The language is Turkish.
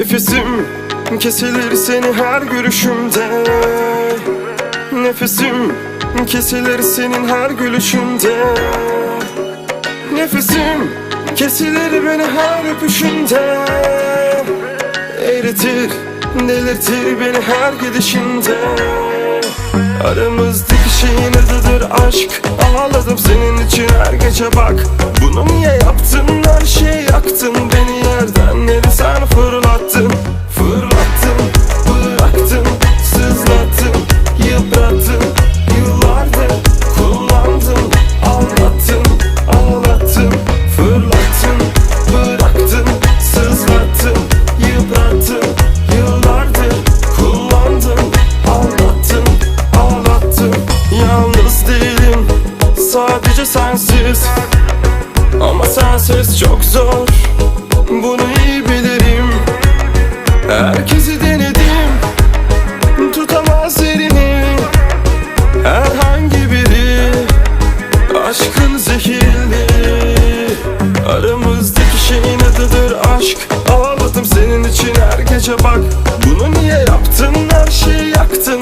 Nefesim kesilir seni her görüşümde Nefesim kesilir senin her gülüşünde. Nefesim kesilir beni her öpüşünde. Eritir, delirtir beni her gidişinde. Aramızdaki şeyin adıdır aşk. Ağladım senin için her gece bak. Bunu niye Fırlattın, bıraktın, sızlattın Yıprattın, yıllardır kullandın Aldattın, ağlattın, fırlattın Bıraktın, sızlattın, yıprattın Yıllardır kullandın, aldattın, ağlattın Yalnız değilim, sadece sensiz. Ama sensiz çok zor, Aramızdaki şeyin adıdır aşk. Ağladım senin için her gece bak. Bunu niye yaptın? Her şeyi yaktın